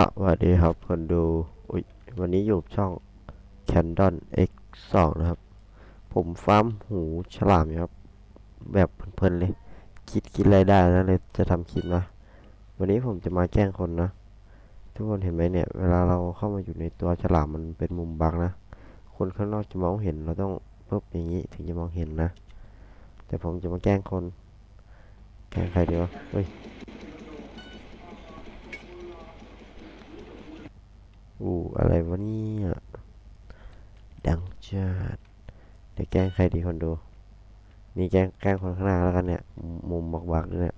สวัสดีครับคนดูอุ๊ยวันนี้อยู่ช่อง Candon X2 นะครับ ผมฟาร์มหูฉลามครับ แบบเพลินๆเลย คิดคิดอะไรได้นะเลยจะทำคลิปนะ วันนี้ผมจะมาแกล้งคนนะ ทุกคนเห็นไหมเนี่ย เวลาเราเข้ามาอยู่ในตัวฉลามมันเป็นมุมบังนะ คนข้างนอกจะมองเห็นเราต้องปุ๊บอย่างนี้ถึงจะมองเห็นนะ แต่ผมจะมาแกล้งคน แกล้งใครดีวะเฮ้ย อู้อะไรวะเนี่ยดังจัดเดี๋ยวแกล้งใครดีคนดู นี่แกล้งแกล้งคนข้างหน้าแล้วกันเนี่ย มุมบักบักๆเนี่ย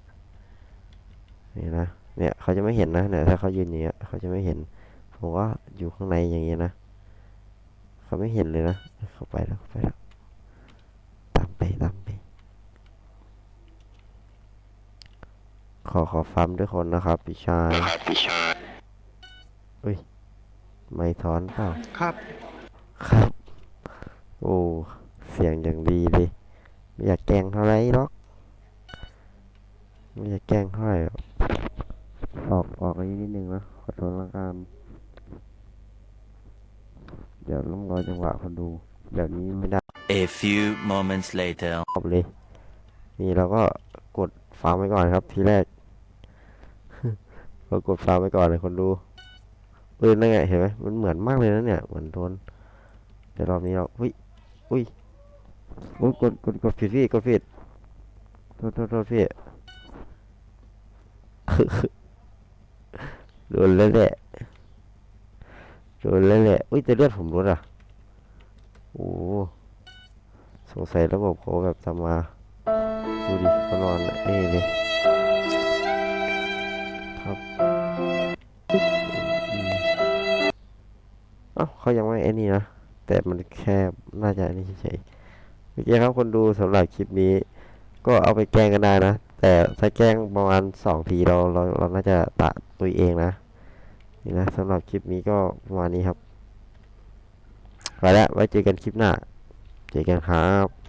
นี่นะเนี่ยเขาจะไม่เห็นนะเนี่ยถ้าเขายืนอย่างเงี้ยเขาจะไม่เห็น ผมก็อยู่ข้างในอย่างเงี้ยนะเขาไม่เห็นเลยนะเข้าไปแล้วเข้าไปแล้วตามไปตามไป ขอขอฟาร์มด้วยคนนะครับพี่ชาย ไม่ถอนเปล่าครับ ครับ โอ้เสียงอย่างดีเลยไม่อยากแกล้งเท่าไรหรอกไม่อยากแกล้งเท่าไหร่หรอกออกออกอันนี้นิดนึงนะขอโทษละกันเดี๋ยวต้องรอจังหวะคนดูแบบนี้ไม่ได้ A few moments later. ตอบเลย นี่เราก็กดฟาร์มไว้ก่อนครับทีแรก เรากดฟาร์มไว้ก่อนเลยคนดู เออนั่นไงเห็นไหมมันเหมือนมากเลยนะเนี่ยเหมือนโดนแต่รอบนี้เราอุ้ยอุ้ยอุ้ยกดกดกดผิดพี่กดผิดโทษโทษโทษพี่โดนแล้วแหละโดนแล้วแหละอุ้ยแต่เลือดผมลดอะโอ้สงสัยระบบเขาแบบทำมาดูดิเขานอนนี่เลยครับ อ้าเขายังไม่ไอ้นี่นะ แต่มันแค่น่าจะนี่เฉยๆโอเคครับคนดูสำหรับคลิปนี้ ก็เอาไปแกล้งกันได้นะ แต่ถ้าแกล้งประมาณสองทีเราเราเราน่าจะตะตัวเองนะนี่นะสำหรับคลิปนี้ก็ประมาณนี้ครับไปแล้วไว้เจอกันคลิปหน้า เจอกันครับ